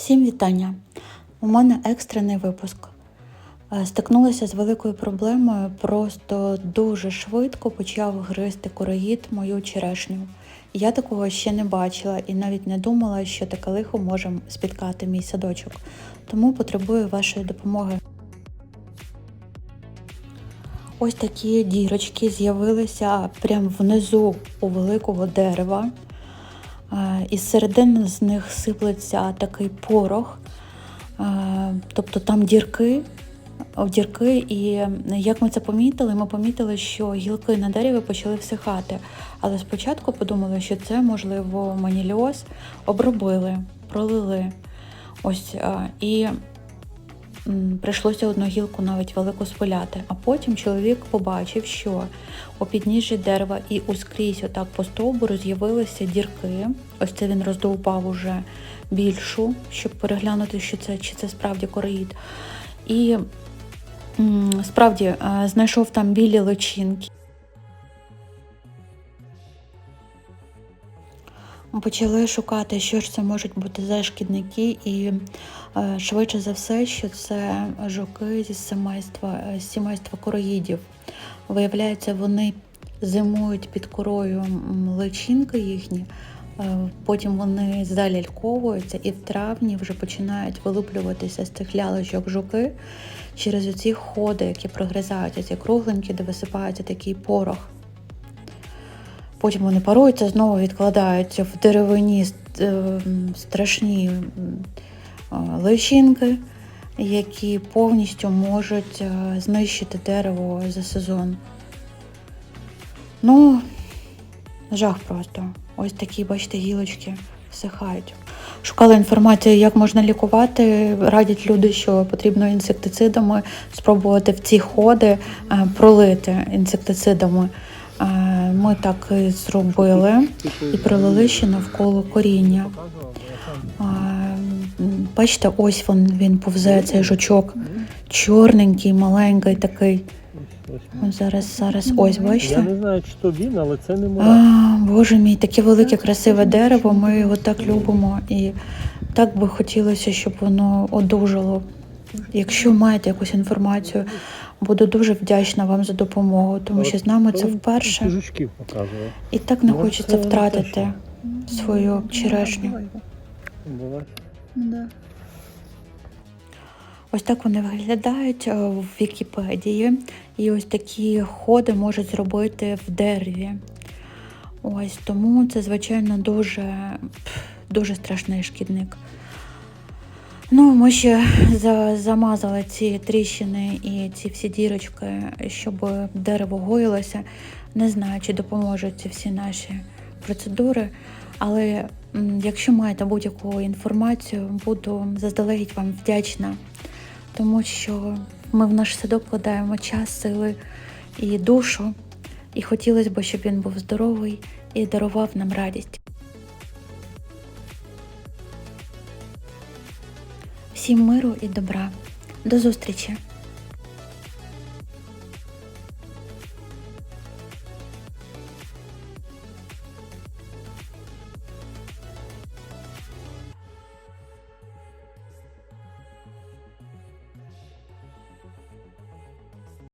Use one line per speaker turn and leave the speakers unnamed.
Всім вітання! У мене екстрений випуск. Е, Стикнулася з великою проблемою, просто дуже швидко почав гризти короїд мою черешню. Я такого ще не бачила і навіть не думала, що таке лихо може спіткати мій садочок. Тому потребую вашої допомоги. Ось такі дірочки з'явилися прямо внизу у великого дерева. Е, Із середини з них сиплеться такий порох, Е, тобто там дірки, дірки, і як ми це помітили, ми помітили, що гілки на дереві почали всихати. Але спочатку подумали, що це можливо маніліоз, обробили, пролили. Ось е, і прийшлося одну гілку навіть велику спиляти. А потім чоловік побачив, що у підніжжі дерева і ускрізь отак по стовбуру з'явилися дірки. Ось це він роздовбав уже більшу, щоб переглянути, що це чи це справді короїд. І справді е, знайшов там білі личинки. Почали шукати, що ж це можуть бути за шкідники, і е, швидше за все, що це жуки зі сімейства, е, з сімейства короїдів. Виявляється, вони зимують під корою личинки їхні, е, потім вони заляльковуються і в травні вже починають вилуплюватися з цих лялечок жуки через оці ходи, які прогризають, ці кругленькі, де висипається такий порох. Потім вони паруються, знову відкладаються в деревині е, страшні е, личинки, які повністю можуть е, знищити дерево за сезон. Ну, жах просто. Ось такі, бачите, гілочки всихають. Шукала інформацію, як можна лікувати. Радять люди, що потрібно інсектицидами спробувати в ці ходи пролити інсектицидами. Ми так і зробили і пролили ще навколо коріння. Бачите, ось він, він повзе цей жучок. Чорненький, маленький такий. Ось Зараз, зараз, ось,
Я не знаю, чи то він, але це не мурах.
А, Боже мій, таке велике красиве дерево. Ми його так любимо, і так би хотілося, щоб воно одужало. Якщо маєте якусь інформацію, буду дуже вдячна вам за допомогу, тому що з нами це вперше, і так не
Ну,
хочеться втратити свою черешню. Ось так вони виглядають е, в Вікіпедії. І ось такі ходи можуть зробити в дереві. Ось тому це, звичайно, дуже, дуже страшний шкідник. Ну, ми ще за, замазали ці тріщини і ці всі дірочки, щоб дерево гоїлося. Не знаю, чи допоможуть ці всі наші процедури. Але якщо маєте будь-яку інформацію, буду заздалегідь вам вдячна, тому що ми в наш садок вкладаємо час, сили і душу. І хотілося б, щоб він був здоровий і дарував нам радість. Всім миру і добра. До зустрічі!